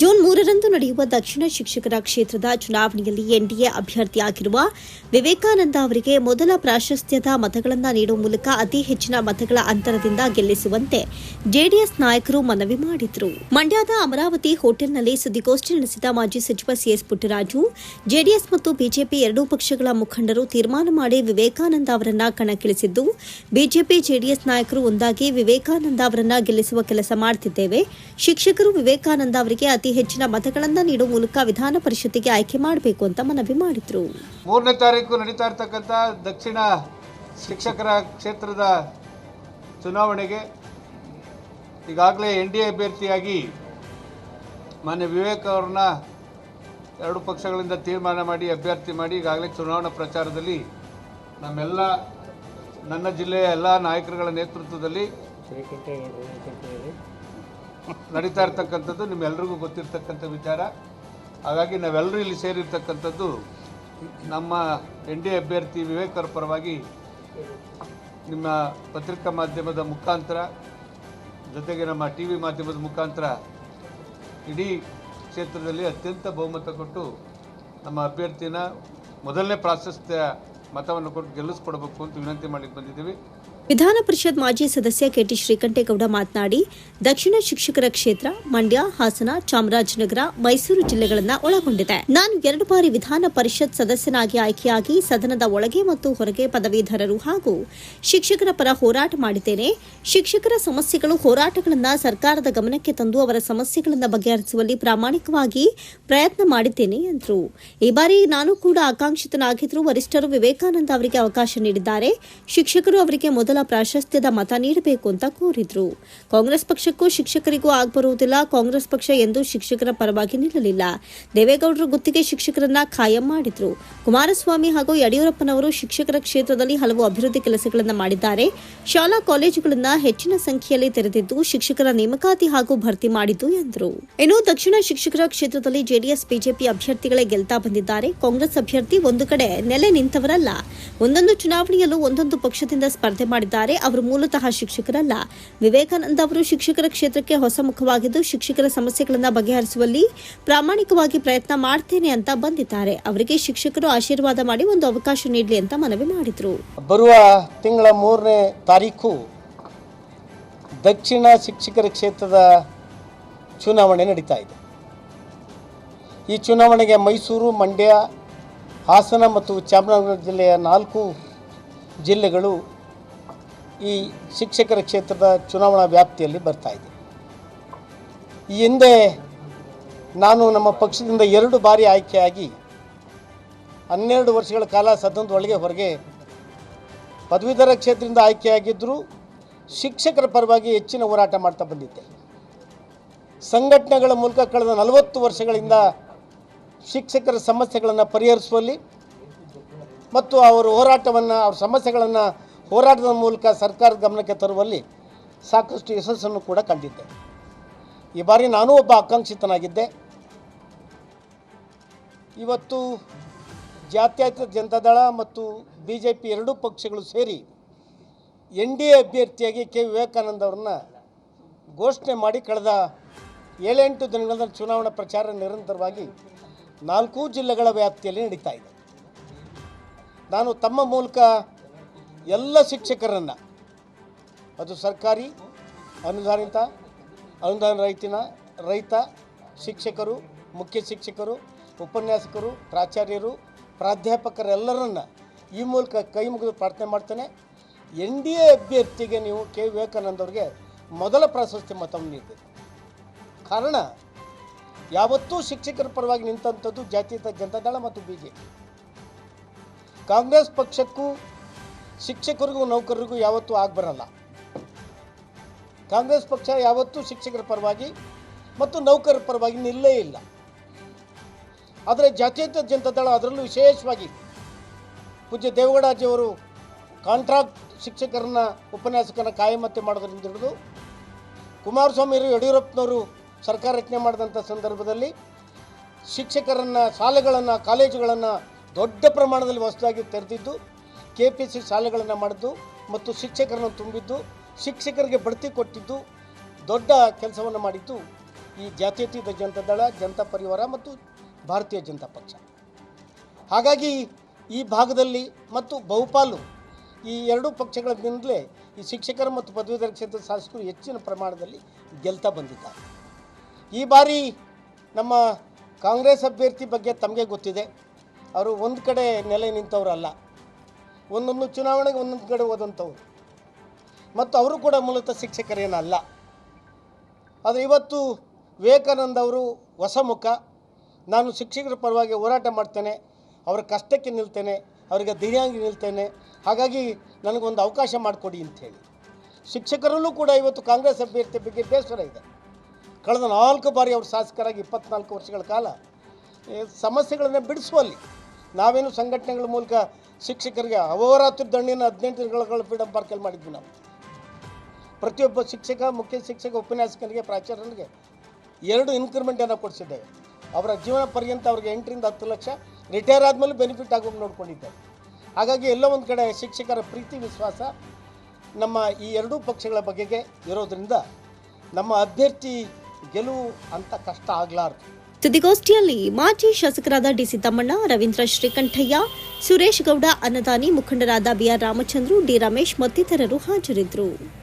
June ಮೂರರಂದು ನಡೆಯುವ ದಕ್ಷಿಣ ಶಿಕ್ಷಕರ ಕ್ಷೇತ್ರದ ಚುನಾವಣೆಯಲ್ಲಿ ಎನ್ಡಿಎ ಅಭ್ಯರ್ಥಿಯಾಗಿರುವ ವಿವೇಕಾನಂದ ಅವರಿಗೆ ಮೊದಲ ಪ್ರಾಶಸ್ತ್ಯದ ಮತಗಳನ್ನು ನೀಡುವ ಮೂಲಕ ಅತಿ ಹೆಚ್ಚಿನ ಮತಗಳ ಅಂತರದಿಂದ ಗೆಲ್ಲಿಸುವಂತೆ ಜೆಡಿಎಸ್ ನಾಯಕರು ಮನವಿ ಮಾಡಿದರು. ಮಂಡ್ಯದ ಅಮರಾವತಿ ಹೋಟೆಲ್ನಲ್ಲಿ ಸುದ್ದಿಗೋಷ್ಠಿ ನಡೆಸಿದ ಮಾಜಿ ಸಚಿವ ಸಿಎಸ್ ಪುಟ್ಟರಾಜು, ಜೆಡಿಎಸ್ ಮತ್ತು ಬಿಜೆಪಿ ಎರಡೂ ಪಕ್ಷಗಳ ಮುಖಂಡರು ತೀರ್ಮಾನ ಮಾಡಿ ವಿವೇಕಾನಂದ ಅವರನ್ನ ಕಣಕ್ಕಿಳಿಸಿದ್ದು, ಬಿಜೆಪಿ, ಜೆಡಿಎಸ್ ನಾಯಕರು ಒಂದಾಗಿ ವಿವೇಕಾನಂದ ಅವರನ್ನ ಗೆಲ್ಲಿಸುವ ಕೆಲಸ ಮಾಡುತ್ತಿದ್ದೇವೆ ಶಿಕ್ಷಕರು ವಿವೇಕಾನಂದ ಅವರಿಗೆ ಹೆಚ್ಚಿನ ಮತಗಳನ್ನು ನೀಡುವ ಮೂಲಕ ವಿಧಾನ ಪರಿಷತ್ತಿಗೆ ಆಯ್ಕೆ ಮಾಡಬೇಕು ಅಂತ ಮನವಿ ಮಾಡಿದರು. ಮೂರನೇ ತಾರೀಕು ನಡೀತಾ ಇರ್ತಕ್ಕಂಥ ದಕ್ಷಿಣ ಶಿಕ್ಷಕರ ಕ್ಷೇತ್ರದ ಚುನಾವಣೆಗೆ ಈಗಾಗಲೇ ಎನ್ ಡಿ ಎ ಅಭ್ಯರ್ಥಿಯಾಗಿ ಮಾನ್ಯ ವಿವೇಕ್ ಅವ್ರನ್ನ ಎರಡು ಪಕ್ಷಗಳಿಂದ ತೀರ್ಮಾನ ಮಾಡಿ ಅಭ್ಯರ್ಥಿ ಮಾಡಿ ಈಗಾಗಲೇ ಚುನಾವಣಾ ಪ್ರಚಾರದಲ್ಲಿ ನಮ್ಮೆಲ್ಲ ನನ್ನ ಜಿಲ್ಲೆಯ ಎಲ್ಲ ನಾಯಕರುಗಳ ನೇತೃತ್ವದಲ್ಲಿ ನಡೀತಾ ಇರ್ತಕ್ಕಂಥದ್ದು ನಿಮ್ಮೆಲ್ರಿಗೂ ಗೊತ್ತಿರ್ತಕ್ಕಂಥ ವಿಚಾರ. ಹಾಗಾಗಿ ನಾವೆಲ್ಲರೂ ಇಲ್ಲಿ ಸೇರಿರ್ತಕ್ಕಂಥದ್ದು ನಮ್ಮ ಎನ್ ಡಿ ಅಭ್ಯರ್ಥಿ ವಿವೇಕರ ಪರವಾಗಿ ನಿಮ್ಮ ಪತ್ರಿಕಾ ಮಾಧ್ಯಮದ ಮುಖಾಂತರ ಜೊತೆಗೆ ನಮ್ಮ ಟಿ ವಿ ಮಾಧ್ಯಮದ ಮುಖಾಂತರ ಇಡೀ ಕ್ಷೇತ್ರದಲ್ಲಿ ಅತ್ಯಂತ ಬಹುಮತ ಕೊಟ್ಟು ನಮ್ಮ ಅಭ್ಯರ್ಥಿನ ಮೊದಲನೇ ಪ್ರಾಶಸ್ತ್ಯ ಮತವನ್ನು ಕೊಟ್ಟು ಗೆಲ್ಲಿಸ್ಕೊಡ್ಬೇಕು ಅಂತ ವಿನಂತಿ ಮಾಡಿ ಬಂದಿದ್ದೀವಿ. ವಿಧಾನ ಪರಿಷತ್ ಮಾಜಿ ಸದಸ್ಯ ಕೆಟಿ ಶ್ರೀಕಂಠೇಗೌಡ ಮಾತನಾಡಿ, ದಕ್ಷಿಣ ಶಿಕ್ಷಕರ ಕ್ಷೇತ್ರ ಮಂಡ್ಯ, ಹಾಸನ, ಚಾಮರಾಜನಗರ, ಮೈಸೂರು ಜಿಲ್ಲೆಗಳನ್ನ ಒಳಗೊಂಡಿದೆ. ನಾನು ಎರಡು ಬಾರಿ ವಿಧಾನ ಪರಿಷತ್ ಸದಸ್ಯನಾಗಿ ಆಯ್ಕೆಯಾಗಿ ಸದನದ ಒಳಗೆ ಮತ್ತು ಹೊರಗೆ ಪದವೀಧರರು ಹಾಗೂ ಶಿಕ್ಷಕರ ಪರ ಹೋರಾಟ ಮಾಡಿದ್ದೇನೆ. ಶಿಕ್ಷಕರ ಸಮಸ್ಯೆಗಳು ಹೋರಾಟಗಳನ್ನು ಸರ್ಕಾರದ ಗಮನಕ್ಕೆ ತಂದು ಅವರ ಸಮಸ್ಯೆಗಳನ್ನು ಬಗೆಹರಿಸುವಲ್ಲಿ ಪ್ರಾಮಾಣಿಕವಾಗಿ ಪ್ರಯತ್ನ ಮಾಡಿದ್ದೇನೆ ಎಂದರು ಈ ಬಾರಿ ನಾನು ಕೂಡ ಆಕಾಂಕ್ಷಿತನಾಗಿದ್ದರೂ ವರಿಷ್ಠರು ವಿವೇಕಾನಂದ ಅವರಿಗೆ ಅವಕಾಶ ನೀಡಿದ್ದಾರೆ. ಶಿಕ್ಷಕರು ಅವರಿಗೆ ಮೊದಲ ಪ್ರಾಶಸ್ತ್ಯದ ಮತ ನೀಡಬೇಕು ಅಂತ ಕೋರಿದ್ರು. ಕಾಂಗ್ರೆಸ್ ಪಕ್ಷಕ್ಕೂ ಶಿಕ್ಷಕರಿಗೂ ಆಗ್ಬರುವುದಿಲ್ಲ. ಕಾಂಗ್ರೆಸ್ ಪಕ್ಷ ಎಂದು ಶಿಕ್ಷಕರ ಪರವಾಗಿ ನಿಲ್ಲಲಿಲ್ಲ. ದೇವೇಗೌಡರು ಗುತ್ತಿಗೆ ಶಿಕ್ಷಕರನ್ನ ಖಾಯಂ ಮಾಡಿದ್ರು. ಕುಮಾರಸ್ವಾಮಿ ಹಾಗೂ ಯಡಿಯೂರಪ್ಪನವರು ಶಿಕ್ಷಕರ ಕ್ಷೇತ್ರದಲ್ಲಿ ಹಲವು ಅಭಿವೃದ್ಧಿ ಕೆಲಸಗಳನ್ನು ಮಾಡಿದ್ದಾರೆ. ಶಾಲಾ ಕಾಲೇಜುಗಳನ್ನ ಹೆಚ್ಚಿನ ಸಂಖ್ಯೆಯಲ್ಲಿ ತೆರೆದಿದ್ದು ಶಿಕ್ಷಕರ ನೇಮಕಾತಿ ಹಾಗೂ ಭರ್ತಿ ಮಾಡಿದ್ದು ಎಂದರು. ಇನ್ನು ದಕ್ಷಿಣ ಶಿಕ್ಷಕರ ಕ್ಷೇತ್ರದಲ್ಲಿ ಜೆಡಿಎಸ್, ಬಿಜೆಪಿ ಅಭ್ಯರ್ಥಿಗಳೇ ಗೆಲ್ತಾ ಬಂದಿದ್ದಾರೆ. ಕಾಂಗ್ರೆಸ್ ಅಭ್ಯರ್ಥಿ ಒಂದು ಕಡೆ ನೆಲೆ ನಿಂತವರಲ್ಲ. ಒಂದೊಂದು ಚುನಾವಣೆಯಲ್ಲೂ ಒಂದೊಂದು ಪಕ್ಷದಿಂದ ಸ್ಪರ್ಧೆ ಮಾಡಿದ್ದಾರೆ. ಅವರು ಮೂಲತಃ ಶಿಕ್ಷಕರಲ್ಲ. ವಿವೇಕಾನಂದ ಅವರು ಶಿಕ್ಷಕರ ಕ್ಷೇತ್ರಕ್ಕೆ ಹೊಸ ಮುಖವಾಗಿದ್ದು ಶಿಕ್ಷಕರ ಸಮಸ್ಯೆಗಳನ್ನು ಬಗೆಹರಿಸುವಲ್ಲಿ ಪ್ರಾಮಾಣಿಕವಾಗಿ ಪ್ರಯತ್ನ ಮಾಡ್ತೇನೆ ಅಂತ ಬಂದಿದ್ದಾರೆ. ಅವರಿಗೆ ಶಿಕ್ಷಕರು ಆಶೀರ್ವಾದ ಮಾಡಿ ಒಂದು ಅವಕಾಶ ನೀಡಲಿ ಅಂತ ಮನವಿ ಮಾಡಿದರು. ಬರುವ ತಿಂಗಳ ಮೂರನೇ ತಾರೀಕು ದಕ್ಷಿಣ ಶಿಕ್ಷಕರ ಕ್ಷೇತ್ರದ ಚುನಾವಣೆ ನಡೀತಾ ಇದೆ. ಈ ಚುನಾವಣೆಗೆ ಮೈಸೂರು, ಮಂಡ್ಯ ಹಾಸನ ಮತ್ತು ಚಾಮರಾಜನಗರ ಜಿಲ್ಲೆಯ ನಾಲ್ಕು ಜಿಲ್ಲೆಗಳು ಈ ಶಿಕ್ಷಕರ ಕ್ಷೇತ್ರದ ಚುನಾವಣಾ ವ್ಯಾಪ್ತಿಯಲ್ಲಿ ಬರ್ತಾ ಇದೆ. ಈ ಹಿಂದೆ ನಾನು ನಮ್ಮ ಪಕ್ಷದಿಂದ ಎರಡು ಬಾರಿ ಆಯ್ಕೆಯಾಗಿ ಹನ್ನೆರಡು ವರ್ಷಗಳ ಕಾಲ ಸದನದ ಒಳಗೆ ಹೊರಗೆ ಪದವೀಧರ ಕ್ಷೇತ್ರದಿಂದ ಆಯ್ಕೆಯಾಗಿದ್ದರೂ ಶಿಕ್ಷಕರ ಪರವಾಗಿ ಹೆಚ್ಚಿನ ಹೋರಾಟ ಮಾಡ್ತಾ ಬಂದಿದ್ದೆ. ಸಂಘಟನೆಗಳ ಮೂಲಕ ಕಳೆದ ನಲವತ್ತು ವರ್ಷಗಳಿಂದ ಶಿಕ್ಷಕರ ಸಮಸ್ಯೆಗಳನ್ನು ಪರಿಹರಿಸುವಲ್ಲಿ ಮತ್ತು ಅವರ ಹೋರಾಟವನ್ನು, ಅವ್ರ ಸಮಸ್ಯೆಗಳನ್ನು ಹೋರಾಟದ ಮೂಲಕ ಸರ್ಕಾರದ ಗಮನಕ್ಕೆ ತರುವಲ್ಲಿ ಸಾಕಷ್ಟು ಯಶಸ್ಸನ್ನು ಕೂಡ ಕಂಡಿದ್ದೆ. ಈ ಬಾರಿ ನಾನೂ ಒಬ್ಬ ಆಕಾಂಕ್ಷಿತನಾಗಿದ್ದೆ. ಇವತ್ತು ಜಾತ್ಯತೀತ ಜನತಾದಳ ಮತ್ತು ಬಿ ಜೆ ಪಿ ಎರಡೂ ಪಕ್ಷಗಳು ಸೇರಿ ಎನ್ ಡಿ ಎ ಅಭ್ಯರ್ಥಿಯಾಗಿ ಕೆ ವಿವೇಕಾನಂದ ಅವ್ರನ್ನ ಘೋಷಣೆ ಮಾಡಿ ಕಳೆದ ಏಳೆಂಟು ದಿನಗಳಲ್ಲಿ ಚುನಾವಣಾ ಪ್ರಚಾರ ನಿರಂತರವಾಗಿ ನಾಲ್ಕೂ ಜಿಲ್ಲೆಗಳ ವ್ಯಾಪ್ತಿಯಲ್ಲಿ ನಡೀತಾ ಇದೆ. ನಾನು ತಮ್ಮ ಮೂಲಕ ಎಲ್ಲ ಶಿಕ್ಷಕರನ್ನು, ಅದು ಸರ್ಕಾರಿ, ಅನುದಾನಿತ, ಅನುದಾನ ರೈತಿನ, ರೈತ, ಶಿಕ್ಷಕರು, ಮುಖ್ಯ ಶಿಕ್ಷಕರು, ಉಪನ್ಯಾಸಕರು, ಪ್ರಾಚಾರ್ಯರು, ಪ್ರಾಧ್ಯಾಪಕರೆಲ್ಲರನ್ನು ಈ ಮೂಲಕ ಕೈ ಮುಗಿದು ಪ್ರಾರ್ಥನೆ ಮಾಡ್ತೇನೆ. ಎನ್ ಡಿ ಎ ಅಭ್ಯರ್ಥಿಗೆ ನೀವು ಕೆ. ವಿವೇಕಾನಂದ ಅವ್ರಿಗೆ ಮೊದಲ ಪ್ರಶಸ್ತಿ ಮತವನ್ನು ನೀಡಬೇಕು. ಕಾರಣ ಯಾವತ್ತೂ ಶಿಕ್ಷಕರ ಪರವಾಗಿ ನಿಂತಂಥದ್ದು ಜಾತ್ಯತೀತ ಜನತಾದಳ ಮತ್ತು ಬಿ ಕಾಂಗ್ರೆಸ್ ಪಕ್ಷಕ್ಕೂ ಶಿಕ್ಷಕರಿಗೂ ನೌಕರರಿಗೂ ಯಾವತ್ತೂ ಆಗಬರಲ್ಲ ಕಾಂಗ್ರೆಸ್ ಪಕ್ಷ ಯಾವತ್ತೂ ಶಿಕ್ಷಕರ ಪರವಾಗಿ ಮತ್ತು ನೌಕರರ ಪರವಾಗಿ ನಿಲ್ಲೇ ಇಲ್ಲ. ಆದರೆ ಜಾತ್ಯತೀತ ಜನತಾದಳ ಅದರಲ್ಲೂ ವಿಶೇಷವಾಗಿ ಪೂಜ್ಯ ದೇವಗೌಡಾಜಿಯವರು ಕಾಂಟ್ರಾಕ್ಟ್ ಶಿಕ್ಷಕರನ್ನ ಉಪನ್ಯಾಸಕರನ್ನ ಕಾಯಮತ್ತೆ ಮಾಡೋದ್ರಿಂದ ಹಿಡಿದು ಕುಮಾರಸ್ವಾಮಿಯವರು ಯಡಿಯೂರಪ್ಪನವರು ಸರ್ಕಾರ ರಚನೆ ಮಾಡಿದಂಥ ಸಂದರ್ಭದಲ್ಲಿ ಶಿಕ್ಷಕರನ್ನು ಶಾಲೆಗಳನ್ನು, ಕಾಲೇಜುಗಳನ್ನು ದೊಡ್ಡ ಪ್ರಮಾಣದಲ್ಲಿ ಹೊಸದಾಗಿ ತೆರೆದಿದ್ದು ಕೆ ಪಿ ಸಿ ಶಾಲೆಗಳನ್ನು ಮಾಡಿದ್ದು ಮತ್ತು ಶಿಕ್ಷಕರನ್ನು ತುಂಬಿದ್ದು, ಶಿಕ್ಷಕರಿಗೆ ಬಡ್ತಿ ಕೊಟ್ಟಿದ್ದು ದೊಡ್ಡ ಕೆಲಸವನ್ನು ಮಾಡಿದ್ದು ಈ ಜಾತ್ಯತೀತ ಜನತಾ ದಳ, ಜನತಾ ಪರಿವಾರ ಮತ್ತು ಭಾರತೀಯ ಜನತಾ ಪಕ್ಷ. ಹಾಗಾಗಿ ಈ ಭಾಗದಲ್ಲಿ ಮತ್ತು ಬಹುಪಾಲು ಈ ಎರಡೂ ಪಕ್ಷಗಳಿಂದಲೇ ಈ ಶಿಕ್ಷಕರ ಮತ್ತು ಪದವೀಧರ ಕ್ಷೇತ್ರದ ಶಾಸಕರು ಹೆಚ್ಚಿನ ಪ್ರಮಾಣದಲ್ಲಿ ಗೆಲ್ತಾ ಬಂದಿದ್ದಾರೆ. ಈ ಬಾರಿ ನಮ್ಮ ಕಾಂಗ್ರೆಸ್ ಅಭ್ಯರ್ಥಿ ಬಗ್ಗೆ ತಮಗೆ ಗೊತ್ತಿದೆ. ಅವರು ಒಂದು ಕಡೆ ನೆಲೆ ನಿಂತವರಲ್ಲ. ಒಂದೊಂದು ಚುನಾವಣೆಗೆ ಒಂದೊಂದು ಕಡೆ ಹೋದಂಥವ್ರು ಮತ್ತು ಅವರು ಕೂಡ ಮೂಲತಃ ಶಿಕ್ಷಕರೇನಲ್ಲ. ಆದರೆ ಇವತ್ತು ವಿವೇಕಾನಂದ ಅವರು ಹೊಸ ಮುಖ. ನಾನು ಶಿಕ್ಷಕರ ಪರವಾಗಿ ಹೋರಾಟ ಮಾಡ್ತೇನೆ. ಅವರ ಕಷ್ಟಕ್ಕೆ ನಿಲ್ತೇನೆ. ಅವರಿಗೆ ಧೈರ್ಯಾಗಿ ನಿಲ್ತೇನೆ. ಹಾಗಾಗಿ ನನಗೊಂದು ಅವಕಾಶ ಮಾಡಿಕೊಡಿ ಅಂಥೇಳಿ. ಶಿಕ್ಷಕರಲ್ಲೂ ಕೂಡ ಇವತ್ತು ಕಾಂಗ್ರೆಸ್ ಅಭ್ಯರ್ಥಿ ಬಗ್ಗೆ ಬೇಸರ ಇದೆ. ಕಳೆದ ನಾಲ್ಕು ಬಾರಿ ಅವರು ಶಾಸಕರಾಗಿ ಇಪ್ಪತ್ನಾಲ್ಕು ವರ್ಷಗಳ ಕಾಲ ಸಮಸ್ಯೆಗಳನ್ನು ಬಿಡಿಸುವಲ್ಲಿ ನಾವೇನು ಸಂಘಟನೆಗಳ ಮೂಲಕ ಶಿಕ್ಷಕರಿಗೆ ಅವರಾತ್ರಿ ದಂಡಿನ ಹದಿನೆಂಟು ದಿನಗಳ ಫ್ರೀಡಮ್ ಪಾರ್ಕಲ್ಲಿ ಮಾಡಿದ್ವಿ ನಾವು. ಪ್ರತಿಯೊಬ್ಬ ಶಿಕ್ಷಕ, ಮುಖ್ಯ ಶಿಕ್ಷಕ, ಉಪನ್ಯಾಸಕನಿಗೆ, ಪ್ರಾಚಾರ್ಯನಿಗೆ ಎರಡು ಇನ್ಕ್ರಿಮೆಂಟನ್ನು ಕೊಡಿಸಿದ್ದೇವೆ ಅವರ ಜೀವನ ಪರ್ಯಂತ ಅವ್ರಿಗೆ ಎಂಟರಿಂದ ಹತ್ತು ಲಕ್ಷ ರಿಟೈರ್ ಆದಮೇಲೆ ಬೆನಿಫಿಟ್ ಆಗೋ ನೋಡ್ಕೊಂಡಿದ್ದೇವೆ ಹಾಗಾಗಿ ಎಲ್ಲೋ ಒಂದು ಕಡೆ ಶಿಕ್ಷಕರ ಪ್ರೀತಿ, ವಿಶ್ವಾಸ ನಮ್ಮ ಈ ಎರಡೂ ಪಕ್ಷಗಳ ಬಗೆಗೆ ಇರೋದರಿಂದ ನಮ್ಮ ಅಭ್ಯರ್ಥಿ ಗೆಲುವು ಅಂತ ಕಷ್ಟ ಆಗ್ಲಾರ್ದು. ಸುದ್ದಿಗೋಷ್ಠಿಯಲ್ಲಿ ಮಾಜಿ ಶಾಸಕರಾದ ಡಿಸಿ ತಮ್ಮಣ್ಣ ರವೀಂದ್ರ ಶ್ರೀಕಂಠಯ್ಯ, ಸುರೇಶ್ ಗೌಡ, ಅನ್ನದಾನಿ ಮುಖಂಡರಾದ ಬಿಆರ್ ರಾಮಚಂದ್ರು, ಡಿ ರಮೇಶ್ ಮತ್ತಿತರರು ಹಾಜರಿದ್ದರು.